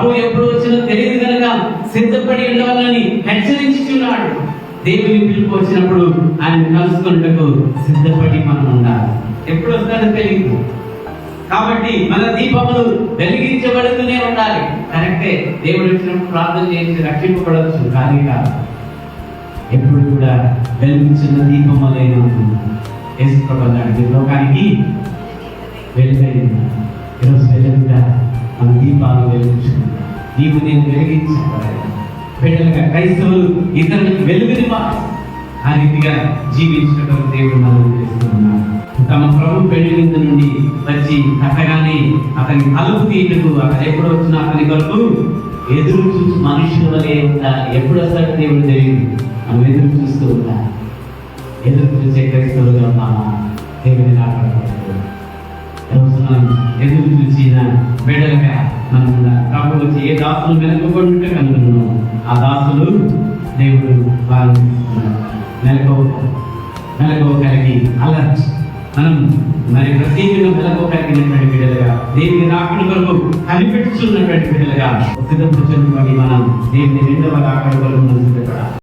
ప్రభు ఎప్పుడు వచ్చినా తెలియదు కనుక సిద్ధపడి ఉండవాలని హెచ్చరించుచున్నాడు. దేవుని పిలుపు వచ్చినప్పుడు ఆయన కలుసుకున్నకు సిద్ధపడి మనం ఉండాలి. ఎప్పుడు వస్తాడో తెలియదు కాబట్టి మన దీపములు వెలిగించబడుతూనే ఉండాలి. కరెక్టే దేవుడు వచ్చినప్పుడు ప్రార్థన చేసి రక్షింపబడవచ్చు కానీ కాదు. ఎప్పుడు కూడా వెలిగించిన దీపం వలన వేసుకోబడ్డాడు లోకానికి వెలుగైంది నీవు నేను వెలిగించబడాలి బిడ్డలుగా క్రైస్తవులు ఇతరులకు వెలుగుని ఆ రీతిగా జీవించడం దేవుడు మనం చేస్తున్నాడు. తమ ప్రభు పెళ్ళి విందు నుండి వచ్చి కట్టగానే అతని తలుపు తీయటకు అతను ఎప్పుడు వచ్చినా అతని కొరకు ఎదురు చూసి మనుషుల వలె ఉండాలి. ఎప్పుడు వస్తాడు దేవుడు తెలియదు. మనం ఎదురు చూస్తూ ఉండాలి. ఎదురు చూసే క్రైస్తవులుగా ఉన్నామా? దేవుని కాపాడకూడదు ఎదురు చూసిన బిడ్డలుగా మనం ఉండాలి. ఏ దాసులు వెనుకబడి కనుగొన్నాం ఆ దాసులు దేవుడు వారు మెలకువ మెలకువ కలిగి అలర్ట్. మనం మరి ప్రత్యేకంగా మెలకువ కలిగినటువంటి బిడ్డలుగా దేవుని రాకడ కొరకు కనిపెట్టుచున్నటువంటి బిడ్డలుగా సిద్ధపడుతున్నటువంటి మనం దేవుని రెండవ రాకడ కొరకు